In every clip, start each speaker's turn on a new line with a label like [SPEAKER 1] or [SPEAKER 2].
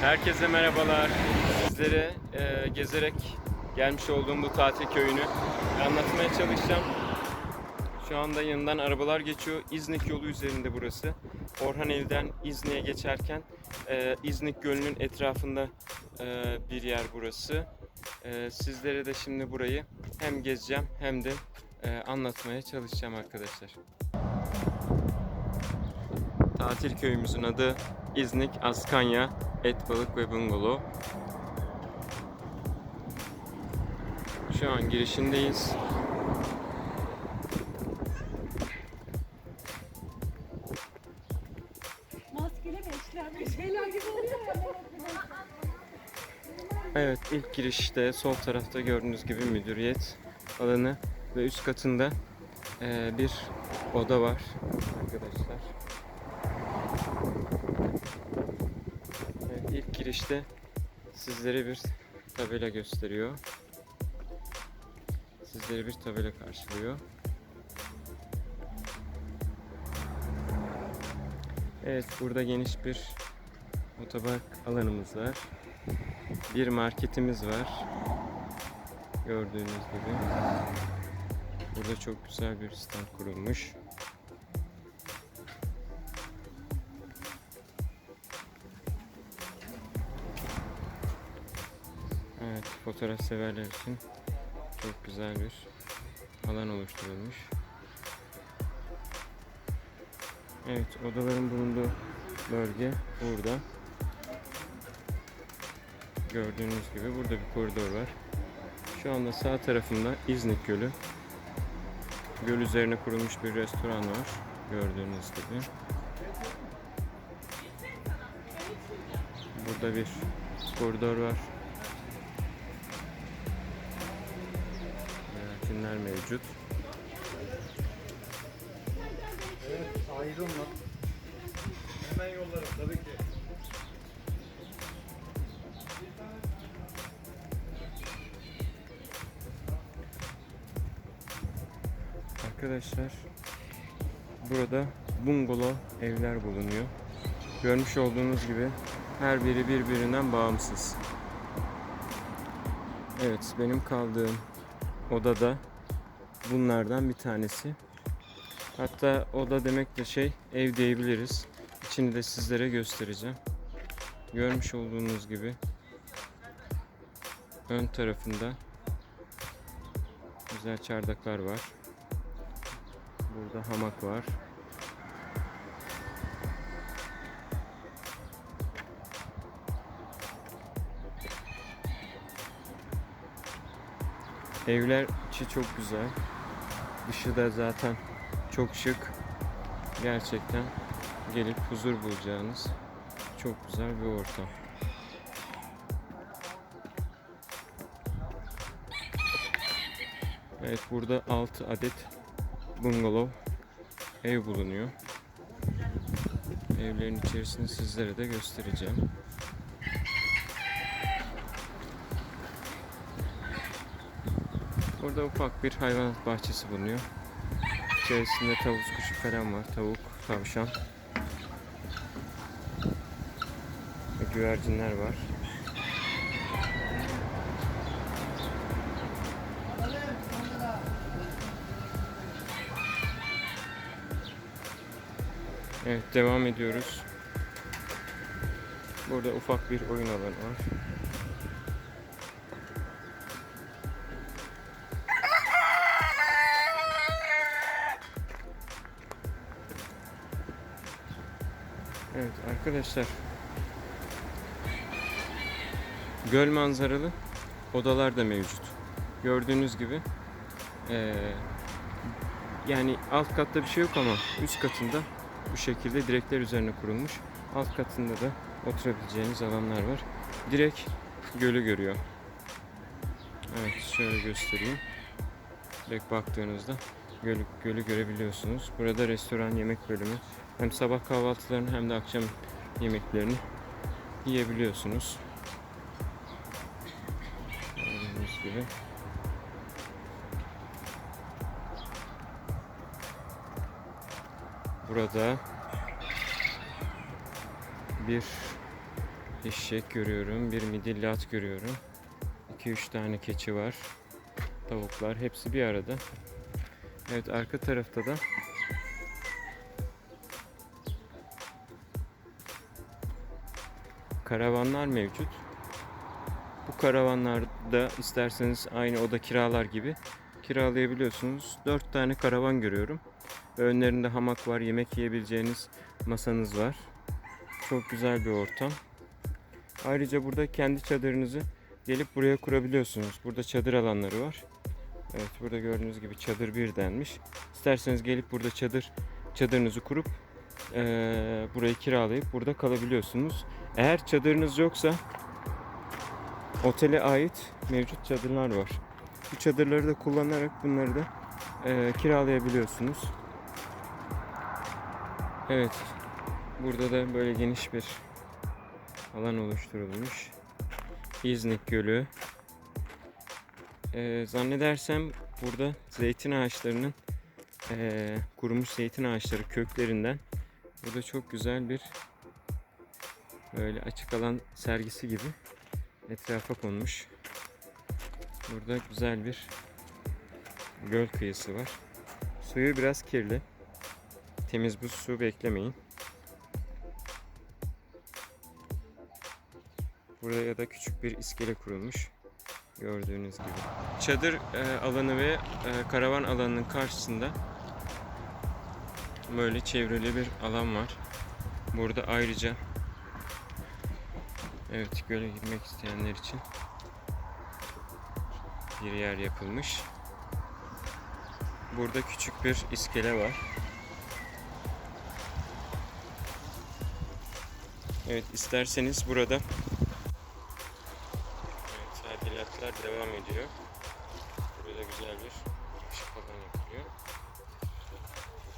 [SPEAKER 1] Herkese merhabalar. Sizlere e, gezerek gelmiş olduğum bu tatil köyünü anlatmaya çalışacağım. Şu anda yanından arabalar geçiyor. İznik yolu üzerinde burası. Orhaneli'den İznik'e geçerken e, İznik Gölü'nün etrafında e, bir yer burası. E, sizlere de şimdi burayı hem gezeceğim hem de e, anlatmaya çalışacağım arkadaşlar. Tatil köyümüzün adı İznik Askanya Et Balık ve Bungalov. Şu an girişindeyiz. Evet ilk girişte sol tarafta gördüğünüz gibi müdüriyet alanı ve üst katında bir oda var girişte sizlere bir tabela gösteriyor. Sizleri bir tabela karşılıyor. Evet burada geniş bir otopark alanımız var. Bir marketimiz var. Gördüğünüz gibi. Burada çok güzel bir stand kurulmuş. Fotoğraf severler için çok güzel bir alan oluşturulmuş. Evet, odaların bulunduğu bölge burada. Gördüğünüz gibi burada bir koridor var. Şu anda sağ tarafında İznik Gölü. Göl üzerine kurulmuş bir restoran var. Gördüğünüz gibi. Burada bir koridor var. Güvercinler mevcut.
[SPEAKER 2] Ayrılma. Hemen yollarım tabii ki.
[SPEAKER 1] Arkadaşlar burada bungalov evler bulunuyor. Görmüş olduğunuz gibi her biri birbirinden bağımsız. Evet benim kaldığım odada bunlardan bir tanesi. Hatta oda demek de şey ev diyebiliriz. İçini de sizlere göstereceğim. Görmüş olduğunuz gibi ön tarafında güzel çardaklar var. Burada hamak var. Evler içi çok güzel. Dışı da zaten çok şık. Gerçekten gelip huzur bulacağınız çok güzel bir ortam. Evet burada 6 adet bungalov ev bulunuyor. Evlerin içerisini sizlere de göstereceğim. Burada ufak bir hayvanat bahçesi bulunuyor. İçerisinde tavuk kuşu falan var. Tavuk, tavşan. Ve güvercinler var. Evet devam ediyoruz. Burada ufak bir oyun alanı var. Arkadaşlar. Göl manzaralı odalar da mevcut. Gördüğünüz gibi eee, yani alt katta bir şey yok ama üst katında bu şekilde direkler üzerine kurulmuş. Alt katında da oturabileceğiniz alanlar var. Direkt gölü görüyor. Evet şöyle göstereyim. Direkt baktığınızda gölü, gölü görebiliyorsunuz. Burada restoran yemek bölümü. Hem sabah kahvaltılarını hem de akşam yemeklerini yiyebiliyorsunuz. Gördüğünüz gibi. Burada bir Eşek görüyorum. Bir midilli at görüyorum. 2-3 tane keçi var. Tavuklar hepsi bir arada. Evet arka tarafta da karavanlar mevcut. Bu karavanlarda isterseniz aynı oda kiralar gibi kiralayabiliyorsunuz. 4 tane karavan görüyorum. Ve önlerinde hamak var, yemek yiyebileceğiniz masanız var. Çok güzel bir ortam. Ayrıca burada kendi çadırınızı gelip buraya kurabiliyorsunuz. Burada çadır alanları var. Evet burada gördüğünüz gibi çadır bir denmiş. İsterseniz gelip burada çadır çadırınızı kurup eee, burayı kiralayıp burada kalabiliyorsunuz. Eğer çadırınız yoksa otele ait mevcut çadırlar var. Bu çadırları da kullanarak bunları da eee, kiralayabiliyorsunuz. Evet. Burada da böyle geniş bir alan oluşturulmuş. İznik Gölü. Ee, zannedersem burada zeytin ağaçlarının ee, kurumuş zeytin ağaçları köklerinden burada çok güzel bir böyle açık alan sergisi gibi etrafa konmuş. Burada güzel bir göl kıyısı var. Suyu biraz kirli. Temiz bu su beklemeyin. Buraya da küçük bir iskele kurulmuş. Gördüğünüz gibi. Çadır e, alanı ve e, karavan alanının karşısında böyle çevrili bir alan var. Burada ayrıca evet göle girmek isteyenler için bir yer yapılmış. Burada küçük bir iskele var. Evet isterseniz burada evet, tadilatlar devam ediyor. Burada güzel bir ışık alan yapılıyor.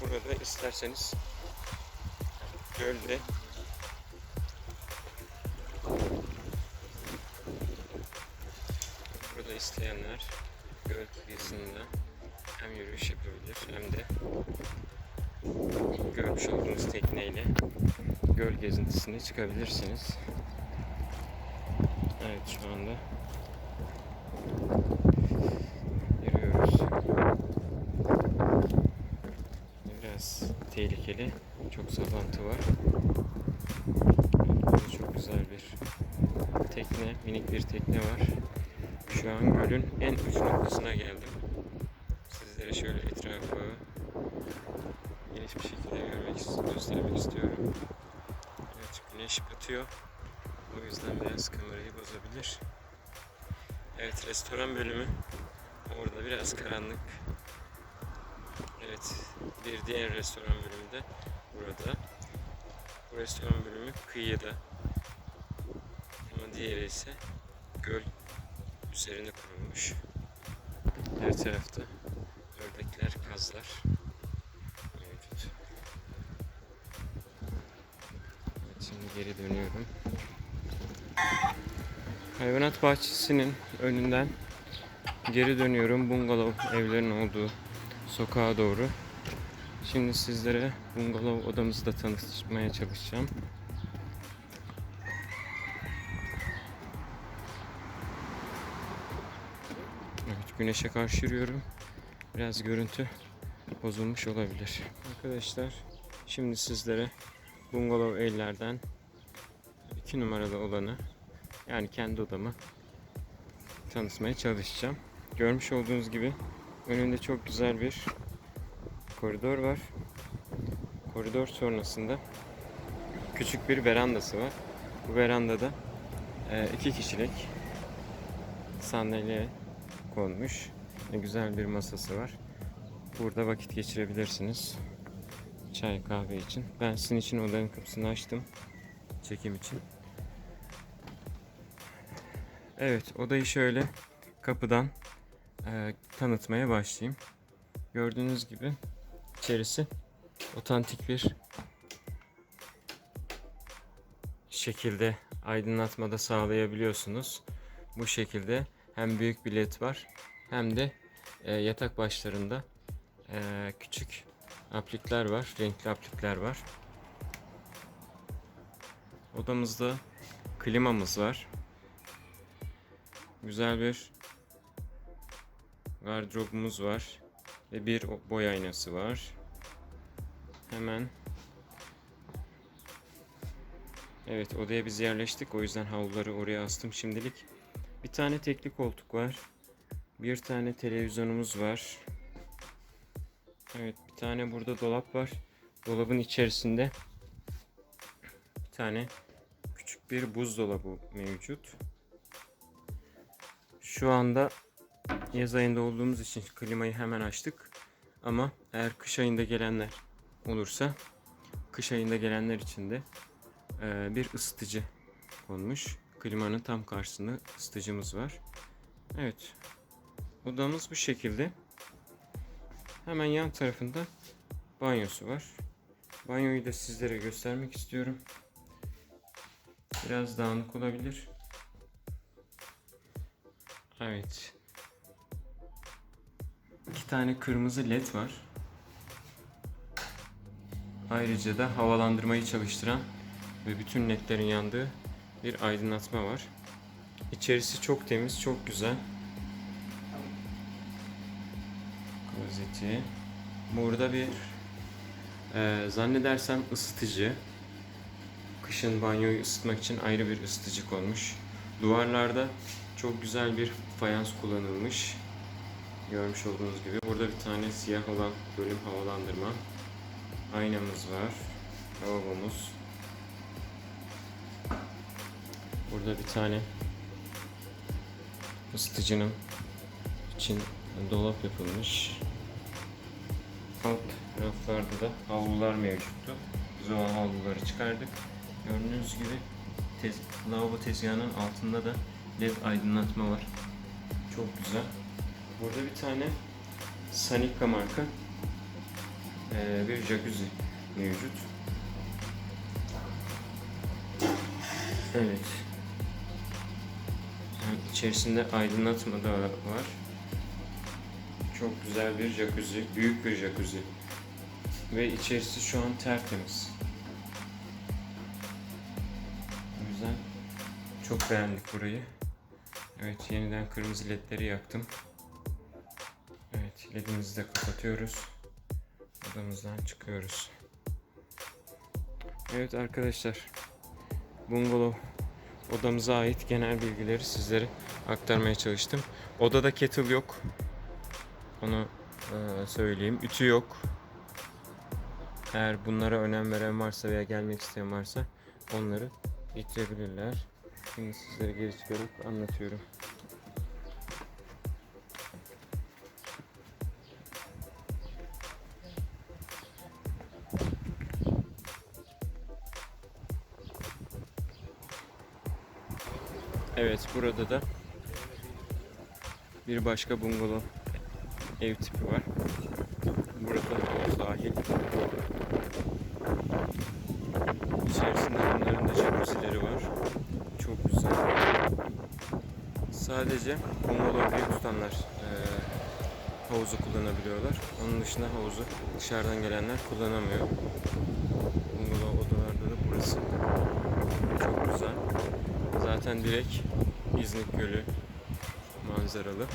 [SPEAKER 1] Burada isterseniz gölde isteyenler göl kıyısında hem yürüyüş yapabilir hem de görmüş olduğunuz tekneyle göl gezintisine çıkabilirsiniz. Evet şu anda yürüyoruz. Biraz tehlikeli. Çok sallantı var. Çok güzel bir tekne, minik bir tekne var. Şu an gölün en uç noktasına geldim. Sizlere şöyle etrafı geniş bir şekilde görmek, göstermek istiyorum. Evet, güneş batıyor. O yüzden biraz kamerayı bozabilir. Evet, restoran bölümü orada biraz karanlık. Evet, bir diğer restoran bölümü de burada. Bu restoran bölümü kıyıda. Ama diğeri ise göl üzerine kurulmuş. Her tarafta ördekler, kazlar mevcut. Evet, şimdi geri dönüyorum. Hayvanat bahçesinin önünden geri dönüyorum bungalov evlerin olduğu sokağa doğru. Şimdi sizlere bungalov odamızı da tanıtmaya çalışacağım. Güneşe karşı yürüyorum. Biraz görüntü bozulmuş olabilir. Arkadaşlar şimdi sizlere bungalov evlerden 2 numaralı olanı yani kendi odamı tanıtmaya çalışacağım. Görmüş olduğunuz gibi önünde çok güzel bir koridor var. Koridor sonrasında küçük bir verandası var. Bu verandada e, iki kişilik sandalye konmuş. Güzel bir masası var. Burada vakit geçirebilirsiniz. Çay kahve için. Ben sizin için odanın kapısını açtım. Çekim için. Evet odayı şöyle kapıdan e, tanıtmaya başlayayım. Gördüğünüz gibi içerisi otantik bir şekilde aydınlatmada sağlayabiliyorsunuz. Bu şekilde hem büyük bir led var hem de e, yatak başlarında e, küçük aplikler var, renkli aplikler var. Odamızda Klimamız var. Güzel bir gardırobumuz var. Ve bir boy aynası var. Hemen Evet odaya biz yerleştik. O yüzden havluları oraya astım şimdilik. Bir tane tekli koltuk var. Bir tane televizyonumuz var. Evet bir tane burada dolap var. Dolabın içerisinde bir tane küçük bir buzdolabı mevcut. Şu anda yaz ayında olduğumuz için klimayı hemen açtık. Ama eğer kış ayında gelenler olursa kış ayında gelenler için de bir ısıtıcı konmuş. Klimanın tam karşısında ısıtıcımız var. Evet. Odamız bu şekilde. Hemen yan tarafında banyosu var. Banyoyu da sizlere göstermek istiyorum. Biraz dağınık olabilir. Evet. İki tane kırmızı led var. Ayrıca da havalandırmayı çalıştıran ve bütün ledlerin yandığı bir aydınlatma var. İçerisi çok temiz, çok güzel. Klozeti. Burada bir e, zannedersem ısıtıcı. Kışın banyoyu ısıtmak için ayrı bir ısıtıcı konmuş. Duvarlarda çok güzel bir fayans kullanılmış. Görmüş olduğunuz gibi. Burada bir tane siyah olan bölüm havalandırma. Aynamız var. Lavabomuz. Burada bir tane ısıtıcının için dolap yapılmış. Alt raflarda da havlular mevcuttu. Biz o havluları çıkardık. Gördüğünüz gibi tez, lavabo tezgahının altında da led aydınlatma var. Çok güzel. Burada bir tane Sanika marka bir jacuzzi mevcut. Evet. İçerisinde aydınlatma da var. Çok güzel bir jacuzzi, büyük bir jacuzzi. Ve içerisi şu an tertemiz. O yüzden çok beğendik burayı. Evet, yeniden kırmızı ledleri yaktım. Evet, ledimizi de kapatıyoruz. Odamızdan çıkıyoruz. Evet arkadaşlar, bungalov odamıza ait genel bilgileri sizlere aktarmaya çalıştım. Odada kettle yok. Onu eee, söyleyeyim. Ütü yok. Eğer bunlara önem veren varsa veya gelmek isteyen varsa onları getirebilirler. Şimdi sizlere geri çıkarıp anlatıyorum. Evet burada da bir başka bungalov ev tipi var. Burada sahil. İçerisinde bunların da jacuzzileri var. Çok güzel. Sadece bungalov'u tutanlar eee, havuzu kullanabiliyorlar. Onun dışında havuzu dışarıdan gelenler kullanamıyor. Bungalov odalarda da burası. Çok güzel. Zaten direkt İznik Gölü manzaralı.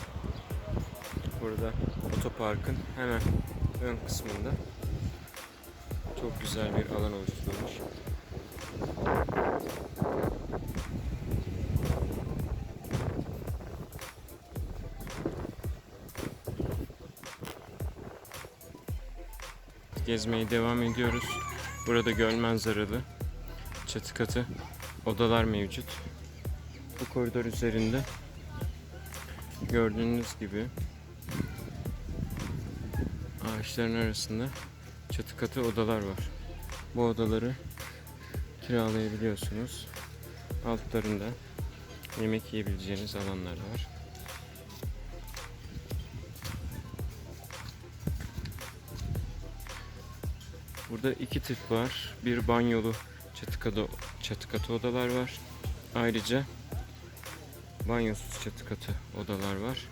[SPEAKER 1] Burada otoparkın hemen ön kısmında çok güzel bir alan oluşturulmuş. Gezmeye devam ediyoruz. Burada göl manzaralı çatı katı odalar mevcut. Bu koridor üzerinde gördüğünüz gibi ağaçların arasında çatı katı odalar var. Bu odaları kiralayabiliyorsunuz. Altlarında yemek yiyebileceğiniz alanlar var. Burada iki tip var. Bir banyolu çatı katı, çatı katı odalar var. Ayrıca banyosuz çatı katı odalar var.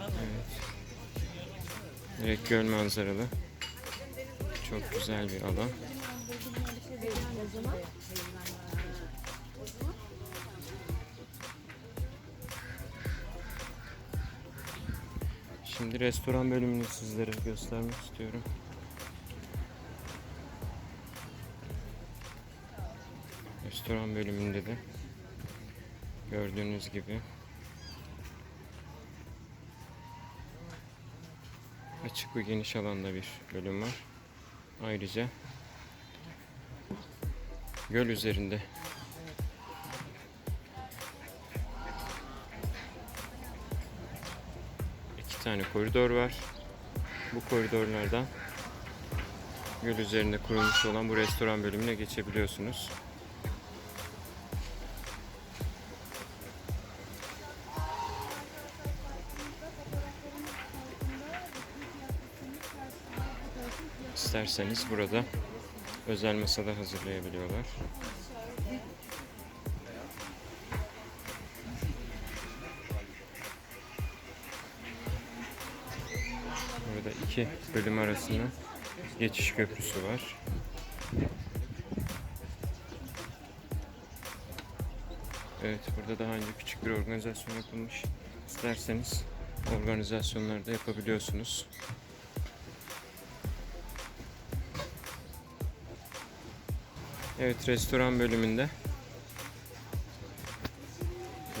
[SPEAKER 1] Evet. Direkt göl manzaralı. Çok güzel bir alan. Şimdi restoran bölümünü sizlere göstermek istiyorum. Restoran bölümünde de gördüğünüz gibi açık ve geniş alanda bir bölüm var. Ayrıca göl üzerinde iki tane koridor var. Bu koridorlardan göl üzerinde kurulmuş olan bu restoran bölümüne geçebiliyorsunuz. İsterseniz burada özel masada hazırlayabiliyorlar. Burada iki bölüm arasında geçiş köprüsü var. Evet burada daha önce küçük bir organizasyon yapılmış. İsterseniz organizasyonlar da yapabiliyorsunuz. Evet restoran bölümünde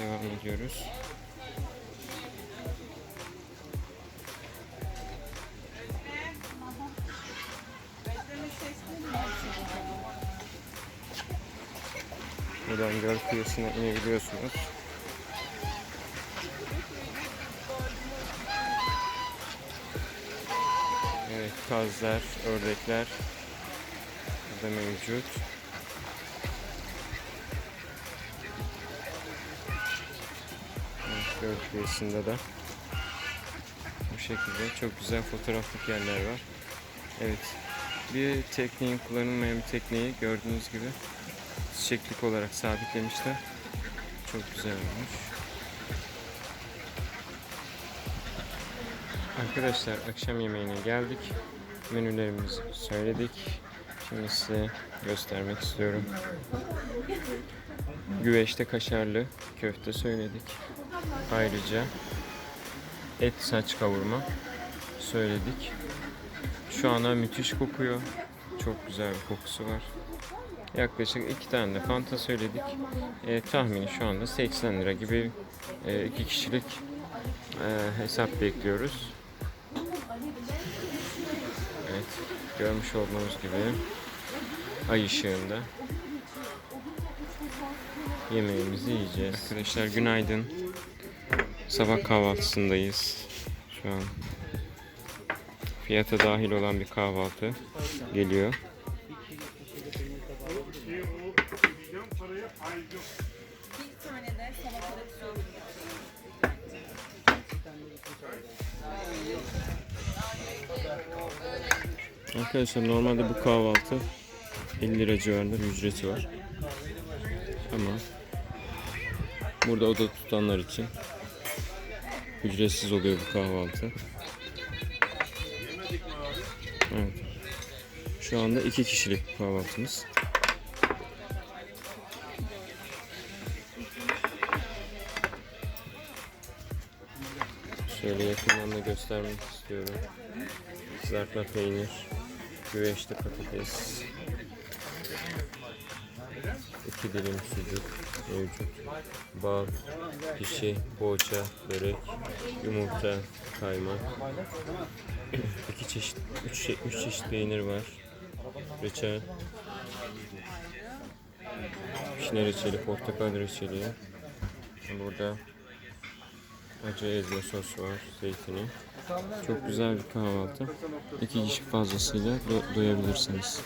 [SPEAKER 1] devam ediyoruz. Buradan göl kıyısına inebiliyorsunuz. Evet kazlar, ördekler burada mevcut. Evet, göl kıyısında da bu şekilde çok güzel fotoğraflık yerler var. Evet bir tekneyin kullanılmayan bir tekneyi gördüğünüz gibi çiçeklik olarak sabitlemişler. Çok güzel olmuş. Arkadaşlar akşam yemeğine geldik. Menülerimizi söyledik. Şimdi size göstermek istiyorum. Güveçte kaşarlı köfte söyledik. Ayrıca et saç kavurma söyledik. Şu anda müthiş kokuyor. Çok güzel bir kokusu var. Yaklaşık iki tane de fanta söyledik. E, tahmini şu anda 80 lira gibi e, iki kişilik e, hesap bekliyoruz. Evet, görmüş olduğunuz gibi ay ışığında yemeğimizi yiyeceğiz. Arkadaşlar günaydın. Sabah kahvaltısındayız. Şu an fiyata dahil olan bir kahvaltı geliyor. Arkadaşlar normalde bu kahvaltı 50 lira civarında ücreti var. Ama burada oda tutanlar için ücretsiz oluyor bu kahvaltı. Evet. Şu anda iki kişilik kahvaltımız. Şöyle yakından da göstermek istiyorum. Kızartma peynir, güveçli patates, iki dilim sucuk mevcut, bal, pişi, poğaça, börek, yumurta, kaymak, iki çeşit, üç, üç çeşit peynir var, reçel, vişne reçeli, portakal reçeli, burada acı ezme sos var, zeytini. Çok güzel bir kahvaltı. İki kişi fazlasıyla do- doyabilirsiniz.